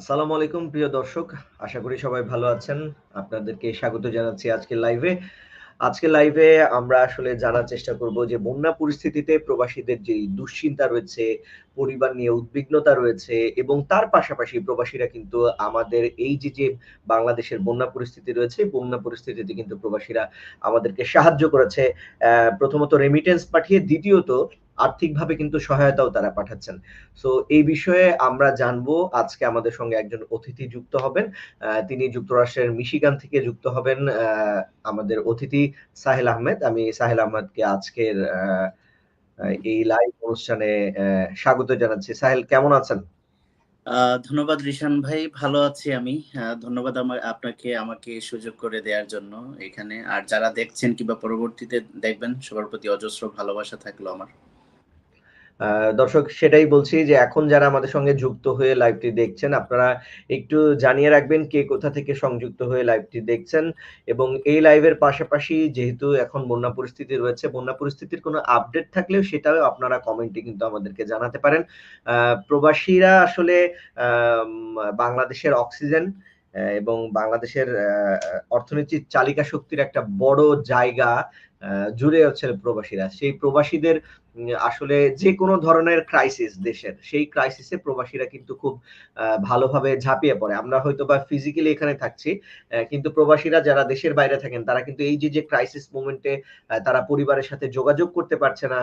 আসসালামু আলাইকুম, প্রিয় দর্শক। আশা করি সবাই ভালো আছেন। আপনাদেরকে স্বাগত জানাচ্ছি আজকের লাইভে আজকে লাইভে আমরা আসলে জানার চেষ্টা করব যে, বন্যা পরিস্থিতিতে প্রবাসীদের যে দুশ্চিন্তা রয়েছে, পরিবার নিয়ে উদ্বিগ্নতা রয়েছে এবং তার পাশাপাশি প্রবাসীরা কিন্তু আমাদের এই যে যে বাংলাদেশের বন্যা পরিস্থিতি রয়েছে, বন্যা পরিস্থিতিতে কিন্তু প্রবাসীরা আমাদেরকে সাহায্য করেছে। প্রথমত রেমিটেন্স পাঠিয়ে, দ্বিতীয়ত আর্থিকভাবে কিন্তু সহায়তাও তারা পাঠাচ্ছেন। সো এই বিষয়ে আমরা জানব, আজকে আমাদের সঙ্গে একজন অতিথি যুক্ত হবেন। তিনি যুক্তরাষ্ট্রের মিশিগান থেকে যুক্ত হবেন আমাদের অতিথি সাহেল আহমেদ। আমি সাহেল আহমেদকে আজকের এই লাইভ অনুষ্ঠানে স্বাগত জানাচ্ছি। সাহেল, কেমন আছেন? ধন্যবাদ রিশান ভাই, ভালো আছি আমি। ধন্যবাদ আমার, আপনাকে আমাকে সুযোগ করে দেওয়ার জন্য এখানে। আর যারা দেখছেন কিংবা পরবর্তীতে দেখবেন, সবার প্রতি অজস্র ভালোবাসা থাকল আমার। দর্শক, সেটাই বলছি যে এখন যারা আমাদের সঙ্গে যুক্ত হয়ে লাইভটি দেখছেন, আপনারা একটু জানিয়ে রাখবেন কে কোথা থেকে সংযুক্ত হয়ে লাইভটি দেখছেন। এবং এই লাইভের পাশাপাশি যেহেতু এখন বন্যা পরিস্থিতি রয়েছে, বন্যা পরিস্থিতির কোনো আপডেট থাকলেও সেটাও আপনারা কমেন্টে কিন্তু আমাদেরকে জানাতে পারেন। প্রবাসীরা আসলে বাংলাদেশের অক্সিজেন এবং বাংলাদেশের অর্থনীতির চালিকা শক্তির একটা বড় জায়গা জুড়ে আছে প্রবাসীরা। সেই প্রবাসীদের আসলে যে কোনো ধরনের ক্রাইসিস দেশের, সেই ক্রাইসিসে প্রবাসীরা কিন্তু খুব ভালোভাবে ঝাঁপিয়ে পড়ে। আমরা হয়তো বা ফিজিক্যালি এখানে থাকছি কিন্তু প্রবাসীরা যারা দেশের বাইরে থাকেন, তারা কিন্তু এই যে যে ক্রাইসিস মোমেন্টে তারা পরিবারের সাথে যোগাযোগ করতে পারছে না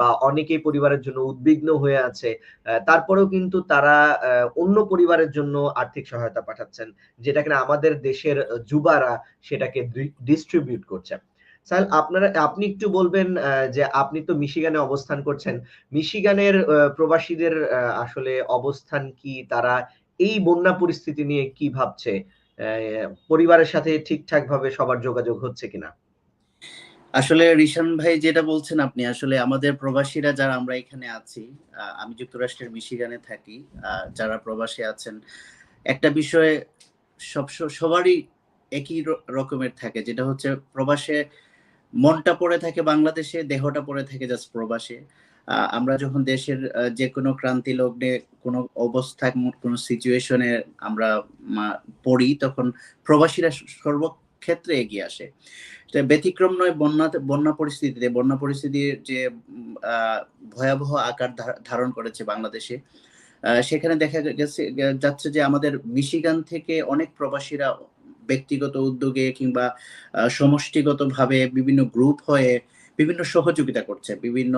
বা অনেকেই পরিবারের জন্য উদ্বিগ্ন হয়ে আছে তারপরেও কিন্তু তারা অন্য পরিবারের জন্য আর্থিক সহায়তা পাঠাচ্ছেন, যেটা কিনা আমাদের দেশের যুবারা সেটাকে ডিস্ট্রিবিউট করছে। সাহেল আপনারা, আপনি একটু বলবেন যে আপনি তো মিশিগানে অবস্থান করছেন। মিশিগানের প্রবাসীদের আসলে অবস্থান কি? তারা এই বন্যা পরিস্থিতি নিয়ে কি ভাবছে? পরিবারের সাথে ঠিকঠাক ভাবে সবার যোগাযোগ হচ্ছে কিনা? আসলে রিশান ভাই যেটা বলছেন আপনি, আসলে আমাদের প্রবাসীরা যারা আমরা এখানে আছি আমি যুক্তরাষ্ট্রের মিশিগানে থাকি যারা প্রবাসী আছেন, একটা বিষয়ে সব সবারই একই রকমের থাকে। যেটা হচ্ছে প্রবাসে মনটা পড়ে থাকে বাংলাদেশে, দেহটা পড়ে থাকে জাস্ট প্রবাসে। আমরা যখন দেশের যে কোনো ক্রান্তি লগ্নে কোনো অবস্থা, কোনো সিচুয়েশনে আমরা পড়ি, তখন প্রবাসীরা সর্বক্ষেত্রে এগিয়ে আসে। ব্যতিক্রম নয় বন্যা বন্যা পরিস্থিতিতে। বন্যা পরিস্থিতির যে ভয়াবহ আকার ধারণ করেছে বাংলাদেশে। সেখানে দেখা গেছে যাচ্ছে যে আমাদের মিশিগান থেকে অনেক প্রবাসীরা ব্যক্তিগত উদ্যোগে কিংবা সমষ্টিগতভাবে বিভিন্ন গ্রুপ হয়ে বিভিন্ন সহযোগিতা করছে। বিভিন্ন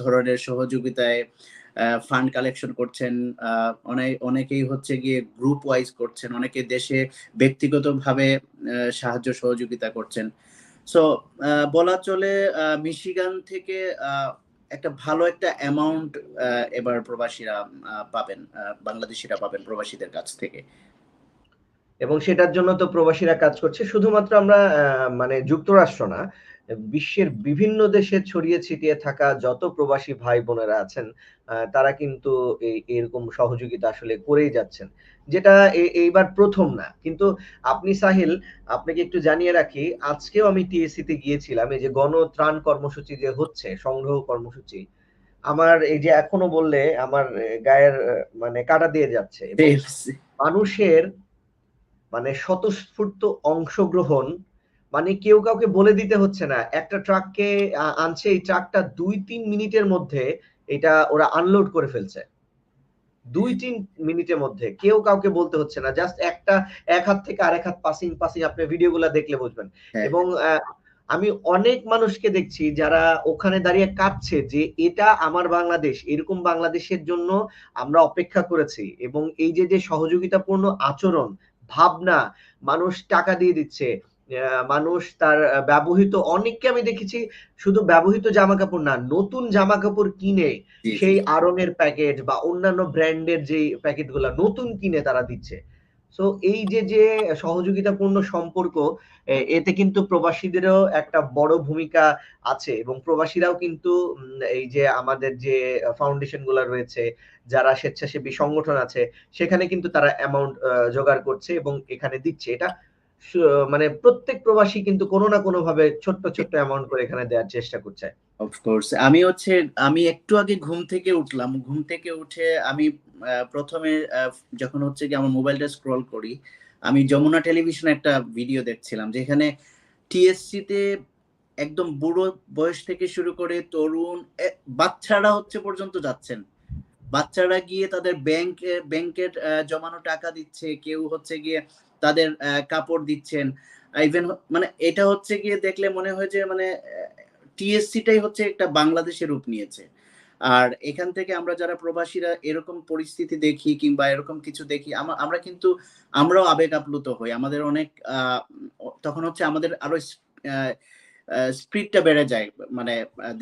ধরনের সহযোগিতায় ফান্ড কালেকশন করছেন অনেক, অনেকেই হচ্ছে গিয়ে গ্রুপ ওয়াইজ করছেন, অনেকে দেশে ব্যক্তিগতভাবে সাহায্য সহযোগিতা করছেন। সো বলা চলে মিশিগান থেকে একটা ভালো একটা অ্যামাউন্ট এবার প্রবাসীরা পাবেন বাংলাদেশিরা পাবেন প্রবাসীদের কাছ থেকে। এবং সেটার জন্য তো প্রবাসীরা কাজ করছে। শুধুমাত্র আমরা মানে যুক্তরাষ্ট্র না বিশ্বের বিভিন্ন দেশে ছড়িয়ে ছিটিয়ে থাকা যত প্রবাসী ভাই বোনেরা আছেন তারা কিন্তু এরকম সহযোগিতা আসলে করেই যাচ্ছেন। যেটা এইবার প্রথম না। কিন্তু আপনি সাহিল আপনাকে একটু জানিয়ে রাখি আজকেও আমি টিএসসি তে গিয়েছিলাম এই যে গণত্রাণ কর্মসূচি যে হচ্ছে সংগ্রহ কর্মসূচি আমার এই যে এখনও বললে আমার গায়ের মানে কাটা দিয়ে যাচ্ছে। মানুষের মানে স্বতঃস্ফূর্ত অংশগ্রহণ মানে কেউ কাউকে বলে দিতে হচ্ছে না। একটা ট্রাককে আনছে এই ট্রাকটা দুই তিন মিনিটের মধ্যে এটা ওরা আনলোড করে ফেলছে। দুই তিন মিনিটের মধ্যে। কেউ কাউকে বলতে হচ্ছে না। জাস্ট একটা এক হাত থেকে আরেক হাত পাসিং পাসিং আপনি ভিডিওগুলো দেখলে বুঝবেন। হ্যাঁ। এবং আমি অনেক মানুষকে দেখছি যারা ওখানে দাঁড়িয়ে কাঁদছে যে এটা আমার বাংলাদেশ এরকম বাংলাদেশের জন্য আমরা অপেক্ষা করেছি। এবং এই যে যে সহযোগিতাপূর্ণ আচরণ ভাবনা মানুষ টাকা দিয়ে দিচ্ছে। মানুষ তার ব্যবহৃত অনেককে আমি দেখেছি শুধু ব্যবহৃত জামা কাপড় না নতুন জামা কাপড় কিনে সেই আরঙের প্যাকেট বা অন্যান্য ব্র্যান্ডের যে প্যাকেটগুলা নতুন কিনে তারা দিচ্ছে। সো এই যে যে সহযোগিতাপূর্ণ সম্পর্ক এতে কিন্তু প্রবাসীদেরও একটা বড় ভূমিকা আছে এবং প্রবাসীরাও কিন্তু এই যে আমাদের যে ফাউন্ডেশনগুলা রয়েছে, যারা স্বেচ্ছাসেবী সংগঠন আছে, সেখানে কিন্তু তারা অ্যামাউন্ট জোগাড় করছে এবং এখানে দিচ্ছে। এটা মানে প্রত্যেক প্রবাসী কিন্তু কোনো না কোনো ভাবে ছোট্ট ছোট্ট অ্যামাউন্ট করে এখানে দেওয়ার চেষ্টা করছে। অফকোর্স আমি হচ্ছে, আমি একটু আগে ঘুম থেকে উঠলাম। ঘুম থেকে উঠে আমি প্রথমে যখন হচ্ছে কি আমার মোবাইলটা স্ক্রল করি, আমি যমুনা টেলিভিশনে একটা ভিডিও দেখছিলাম, যেখানে টিএসসি তে একদম বুড়ো বয়স থেকে শুরু করে তরুণ বাচ্চারা হচ্ছে পর্যন্ত যাচ্ছেন। বাচ্চারা গিয়ে তাদের ব্যাংক ব্যাংকের জমানো টাকা দিচ্ছে। কেউ হচ্ছে গিয়ে তাদের কাপড় দিচ্ছেন। ইভেন মানে এটা হচ্ছে গিয়ে দেখলে মনে হয় যে মানে টিএসসিটাই হচ্ছে একটা বাংলাদেশের রূপ নিয়েছে। আর এখান থেকে আমরা যারা প্রবাসীরা এরকম পরিস্থিতি দেখি কিংবা এরকম কিছু দেখি আমরা কিন্তু, আমরাও আবেগ আপ্লুত হই। আমাদের অনেক তখন হচ্ছে আমাদের আরও স্পিডটা বেড়ে যায়। মানে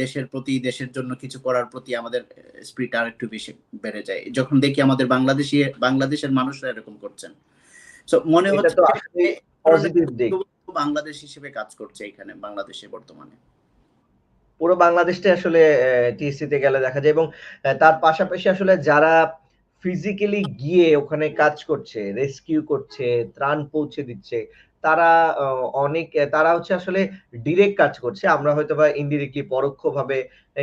দেশের প্রতি, দেশের জন্য কিছু করার প্রতি আমাদের স্পিড আর একটু বেশি বেড়ে যায়। যখন দেখি আমাদের বাংলাদেশি বাংলাদেশের মানুষরা এরকম করছেন। মনে হচ্ছে পজিটিভ দিক। বাংলাদেশ হিসেবে কাজ করছে এখানে বাংলাদেশে বর্তমানে। পুরো বাংলাদেশটা আসলে টিএসসি তে গেলে দেখা যায় এবং তার পাশাপাশি আসলে যারা ফিজিক্যালি গিয়ে ওখানে কাজ করছে রেস্কিউ করছে ত্রাণ পৌঁছে দিচ্ছে তারা অনেক তারা হচ্ছে আসলে ডিরেক্ট কাজ করছে। আমরা হয়তো বা ইনডিরেক্টলি পরোক্ষভাবে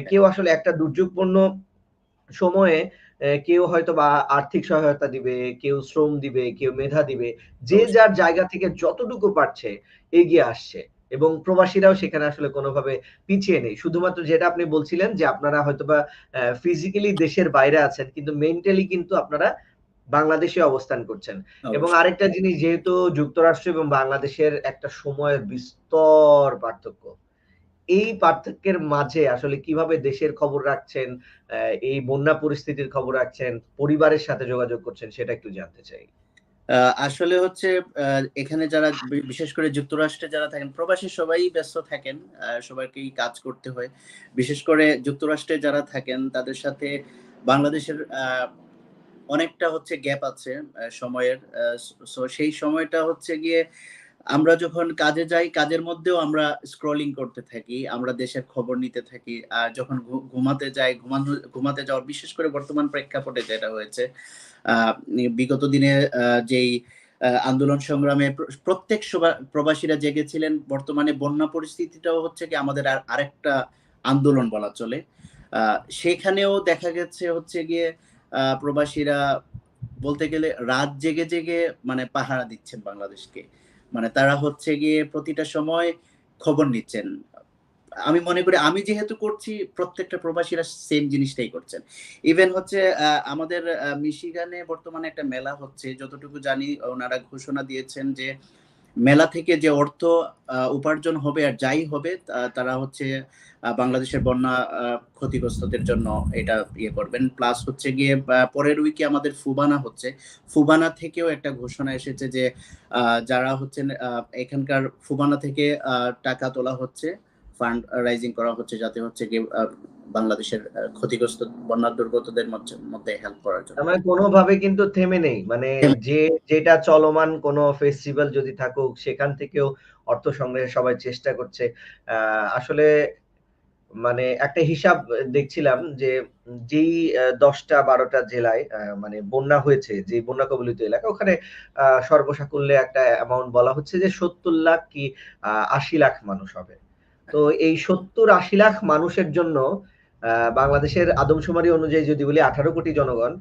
কেউ আসলে একটা দুর্যোগপূর্ণ সময়ে কেউ হয়তো বা আর্থিক সহায়তা দিবে কেউ শ্রম দিবে কেউ মেধা দিবে যে যার জায়গা থেকে যতটুকু পারছে এগিয়ে আসছে এবং প্রবাসীরাও সেখানে আসলে কোনোভাবে পিছিয়ে নেই। শুধুমাত্র যেটা আপনি বলছিলেন যে আপনারা হয়তোবা ফিজিক্যালি দেশের বাইরে আছেন কিন্তু মেন্টালি কিন্তু আপনারা বাংলাদেশে অবস্থান করছেন। এবং আরেকটা জিনিস যেহেতু যুক্তরাষ্ট্র এবং বাংলাদেশের একটা সময়ের বিস্তর পার্থক্য এই পার্থক্যের মাঝে আসলে কীভাবে দেশের খবর রাখছেন এই বন্যা পরিস্থিতির খবর রাখছেন, পরিবারের সাথে যোগাযোগ করছেন, সেটা একটু জানতে চাই। আসলে হচ্ছে এখানে যারা বিশেষ করে যুক্তরাষ্ট্রে যারা থাকেন, প্রবাসী সবাই ব্যস্ত থাকেন সবাইকেই কাজ করতে হয়। বিশেষ করে যুক্তরাষ্ট্রে যারা থাকেন, তাদের সাথে বাংলাদেশের অনেকটা হচ্ছে গ্যাপ আছে সময়ের সেই সময়টা হচ্ছে গিয়ে আমরা যখন কাজে যাই, কাজের মধ্যেও আমরা স্ক্রলিং করতে থাকি, আমরা দেশের খবর নিতে থাকি, আর যখন ঘুমাতে যাই, ঘুমানো, ঘুমাতে যাওয়ার বিশেষ করে বর্তমান প্রেক্ষাপটে যেটা হয়েছে বিগত দিনে যেই আন্দোলন সংগ্রামে প্র- প্রত্যেক প্রবাসীরা জেগেছিলেন, বর্তমানে বন্যা পরিস্থিতিটাও হচ্ছে কি আমাদের আর, আরেকটা আন্দোলন বলা চলে। সেখানেও দেখা গেছে হচ্ছে গিয়ে প্রবাসীরা বলতে গেলে রাত জেগে জেগে মানে পাহারা দিচ্ছেন বাংলাদেশকে। মানে তারা হচ্ছে গিয়ে প্রতিটা সময় খবর নিচ্ছেন। আমি মনে করি আমি যেহেতু করছি, প্রত্যেকটা প্রবাসীরা সেম জিনিসটাই করছেন। ইভেন হচ্ছে আমাদের মিশিগানে বর্তমানে একটা মেলা হচ্ছে, যতটুকু জানি ওনারা ঘোষণা দিয়েছেন যে মেলা থেকে যে অর্থ উপার্জন হবে আর যাই হবে তারা হচ্ছে বাংলাদেশের বন্যা ক্ষতিগ্রস্তদের জন্য এটা ইয়ে করবেন। প্লাস হচ্ছে গিয়ে পরের উইকে আমাদের ফুবানা হচ্ছে। ফুবানা থেকেও একটা ঘোষণা এসেছে যে যারা হচ্ছেন এখানকার ফুবানা থেকে টাকা তোলা হচ্ছে ফান্ড রাইজিং করা হচ্ছে যাতে হচ্ছে গিয়ে বাংলাদেশের ক্ষতিগ্রস্ত বন্যা দুর্গতদের মধ্যে- হেল্প করার জন্য। মানে কোনোভাবে কিন্তু থেমে নেই। মানে যে যেটা চলমান কোনো ফেস্টিভ্যাল যদি থাকুক সেখান থেকেও অর্থ সংগ্রহের সবাই চেষ্টা করছে। আসলে মানে একটা হিসাব দেখছিলাম যে যেই দশটা বারোটা জেলায় মানে বন্যা হয়েছে যে বন্যা কবলিত এলাকা ওখানে আহ, সর্বসাকুল্যে একটা অ্যামাউন্ট বলা হচ্ছে যে সত্তর লাখ কি আহ, আশি লাখ মানুষ হবে। তো এই সত্তর আশি লাখ মানুষের জন্য বাংলাদেশের আদমশুমারি অনুযায়ী যদি বলি আঠারো কোটি জনগণ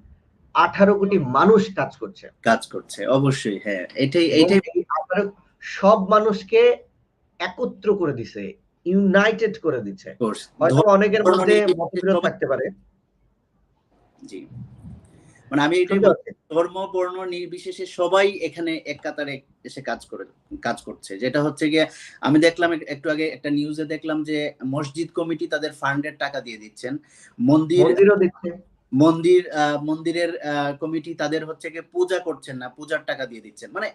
আঠারো কোটি মানুষ কাজ করছে। কাজ করছে অবশ্যই হ্যাঁ এটাই এটাই এইটাই এই 18 সব মানুষকে একত্র করে দিছে ইউনাইটেড করে দিচ্ছে। হয়তো অনেকের মধ্যে মতবিরোধ থাকতে পারে। জি। মানে আমি এটাই ধর্ম বর্ণ নির্বিশেষে সবাই এখানে এক কাতারে এসে কাজ করে কাজ করছে। যেটা হচ্ছে গিয়ে আমি দেখলাম একটু আগে একটা নিউজে দেখলাম যে মসজিদ কমিটি তাদের ফান্ডের টাকা দিয়ে দিচ্ছেন। মন্দির মন্দির আহ, মন্দিরের কমিটি তাদের হচ্ছে গিয়ে পূজা করছেন না পূজার টাকা দিয়ে দিচ্ছেন। মানে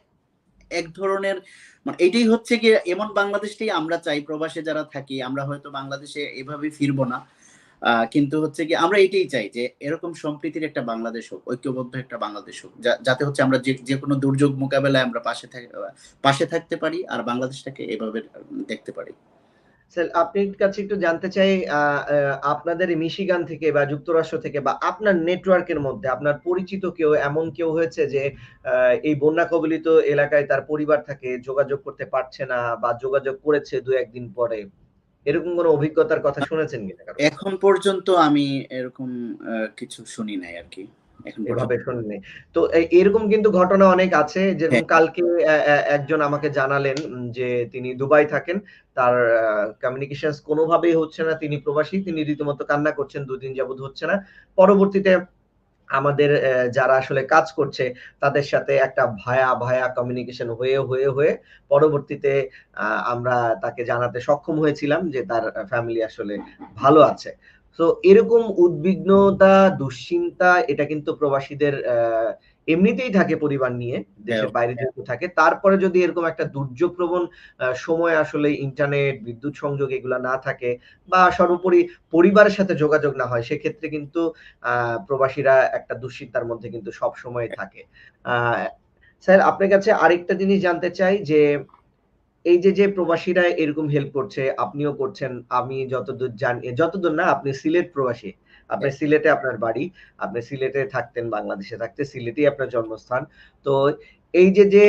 এক ধরনের মানে এটাই হচ্ছে গিয়ে এমন বাংলাদেশটাই আমরা চাই প্রবাসে যারা থাকি আমরা হয়তো বাংলাদেশে এভাবে ফিরবো না। কিন্তু হচ্ছে কি আমরা এটাই চাই যে এরকম সম্প্রীতির একটা বাংলাদেশ হোক, ঐক্যবদ্ধ একটা বাংলাদেশ হোক যাতে হচ্ছে আমরা যে যে কোনো দুর্যোগ মোকাবেলায় আমরা পাশে পাশে থাকতে পারি আর বাংলাদেশটাকে এভাবে দেখতে পারি স্যার আপনার কাছে একটু জানতে চাই আপনাদের মিশিগান থেকে বা যুক্তরাষ্ট্র থেকে বা আপনার নেটওয়ার্কের মধ্যে আপনার পরিচিত কেউ, এমন কেউ হয়েছে যে এই বন্যা কবলিত এলাকায় তার পরিবার থাকে, যোগাযোগ করতে পারছে না বা যোগাযোগ করেছে দু একদিন পরে। এরকম কোনো অভিজ্ঞতার কথা শুনেছেন কিনা এখন পর্যন্ত আমি এরকম কিছু শুনি নাই। এভাবে শুনিনি। তো এরকম কিন্তু ঘটনা অনেক আছে। যেরকম হ্যাঁ। কালকে একজন আমাকে জানালেন যে তিনি দুবাই থাকেন। তার আ কমিউনিকেশনস কোনভাবেই হচ্ছে না। তিনি প্রবাসী। তিনি রীতিমতো কান্না করছেন ২ দিন যাবৎ হচ্ছে না। পরবর্তীতে আমাদের যারা আসলে কাজ করছে তাদের সাথে একটা ভায়া, ভায়া কমিউনিকেশন হয়ে, হয়ে, হয়ে পরবর্তীতে আমরা তাকে জানাতে সক্ষম হয়েছিলাম যে তার ফ্যামিলি আসলে ভালো আছে। তো এরকম উদ্বিগ্নতা, দুশ্চিন্তা এটা কিন্তু প্রবাসীদের আ এমনিতেই থাকে পরিবার নিয়ে। দেশের। বাইরে যেহেতু থাকে। তারপরে যদি এরকম একটা দুর্যোগপ্রবণ আ সময় আসলে ইন্টারনেট, বিদ্যুৎ সংযোগ এগুলা না থাকে বা সর্বোপরি পরিবারের সাথে যোগাযোগ না হয় সেক্ষেত্রে কিন্তু প্রবাসীরা একটা দুশ্চিন্তার মধ্যে কিন্তু সবসময় থাকে। আ স্যার আপনার কাছে আরেকটা জিনিস জানতে চাই যে এই যে, যে প্রবাসীরা এরকম হেল্প করছে, আপনিও করছেন। আমি যতদূর জানি যতদূর না আপনি সিলেট প্রবাসী। আপনার হ্যাঁ। সিলেটে আপনার বাড়ি। আপনি সিলেটে থাকতেন, বাংলাদেশে থাকতেন। সিলেটেই আপনার জন্মস্থান। তো এই যে, যে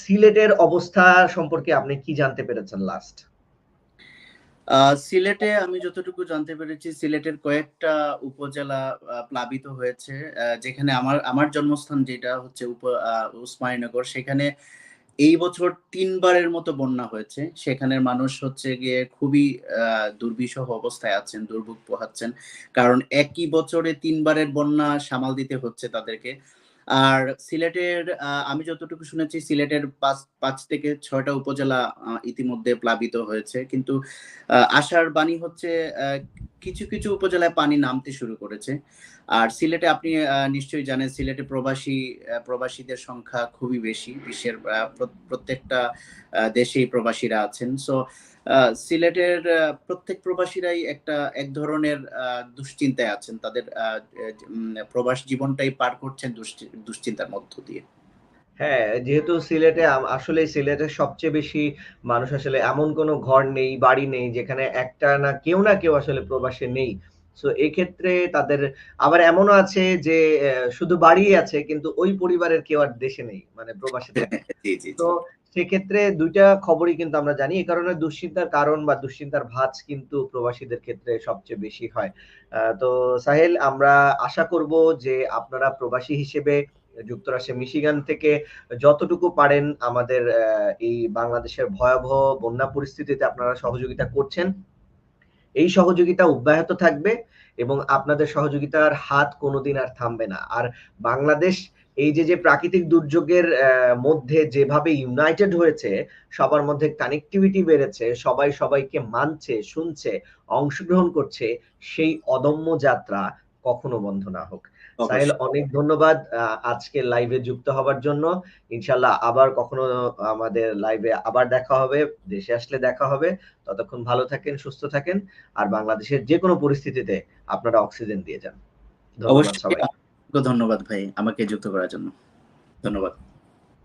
সিলেটের অবস্থা সম্পর্কে আপনি কি জানতে পেরেছেন লাস্ট? সিলেটে আমি যতটুকু জানতে পেরেছি সিলেটের কয়েকটা উপজেলা প্লাবিত হয়েছে। যেখানে আমার আমার জন্মস্থান যেটা হচ্ছে উপ উসমানীনগর সেখানে এই বছর তিনবারের মতো বন্যা হয়েছে। সেখানের মানুষ হচ্ছে গিয়ে খুবই দুর্বিষহ অবস্থায় আছেন, দুর্ভোগ পোহাচ্ছেন। কারণ একই বছরে তিনবারের বন্যা সামাল দিতে হচ্ছে তাদেরকে। আর সিলেটের আমি যতটুকু শুনেছি সিলেটের ৫ ৫ থেকে ছয়টা উপজেলা ইতিমধ্যে প্লাবিত হয়েছে। কিন্তু আশার বাণী হচ্ছে কিছু, কিছু উপজেলায় পানি নামতে শুরু করেছে। আর সিলেটে আপনি নিশ্চয়ই জানেন সিলেটে প্রবাসী প্রবাসীদের সংখ্যা খুবই বেশি। বিশ্বের প্রত্যেকটা দেশেই প্রবাসীরা আছেন। সো সিলেটের প্রত্যেক প্রবাসীরাই একটা এক ধরনের দুশ্চিন্তায় আছেন। তাদের প্রবাস জীবনটাই পার করছেন দুশ্চি দুশ্চিন্তার মধ্য দিয়ে। হ্যাঁ, যেহেতু সিলেটে আসলে সিলেটের সবচেয়ে বেশি মানুষ আসলে এমন কোন ঘর নেই, বাড়ি নেই যেখানে একটা না কেউ না কেউ আসলে প্রবাসে নেই। সো এক্ষেত্রে তাদের আবার এমনও আছে যে শুধু বাড়ি আছে কিন্তু ওই পরিবারের কেউ আর দেশে নেই। মানে প্রবাসে তো সেক্ষেত্রে দুইটা খবরই কিন্তু আমরা জানি। এ কারণে দুশ্চিন্তার কারণ বা দুশ্চিন্তার ভাঁজ কিন্তু প্রবাসীদের ক্ষেত্রে সবচেয়ে বেশি হয়। তো সাহেল আমরা আশা করব যে আপনারা প্রবাসী হিসেবে যুক্তরাষ্ট্রের মিশিগান থেকে যতটুকু পারেন আমাদের এই বাংলাদেশের ভয়াবহ বন্যা পরিস্থিতিতে আপনারা সহযোগিতা করছেন। এই সহযোগিতা অব্যাহত থাকবে এবং আপনাদের সহযোগিতার হাত কোনোদিন আর থামবে না। আর বাংলাদেশ এই যে, যে প্রাকৃতিক দুর্যোগের মধ্যে যেভাবে ইউনাইটেড হয়েছে, সবার মধ্যে কানেক্টিভিটি বেড়েছে, সবাই সবাইকে মানছে, শুনছে, অংশগ্রহণ করছে, সেই অদম্য যাত্রা কখনো বন্ধ না হোক। সাহেল অনেক ধন্যবাদ আজকে লাইভে যুক্ত হবার জন্য। ইনশাল্লাহ আবার কখনো আমাদের লাইভে আবার দেখা হবে। দেশে আসলে দেখা হবে। ততক্ষণ ভালো থাকেন, সুস্থ থাকেন। আর বাংলাদেশের যে কোনো পরিস্থিতিতে আপনারা অক্সিজেন দিয়ে যান। ধন্যবাদ সবাই। ধন্যবাদ ভাই আমাকে যুক্ত করার জন্য। ধন্যবাদ।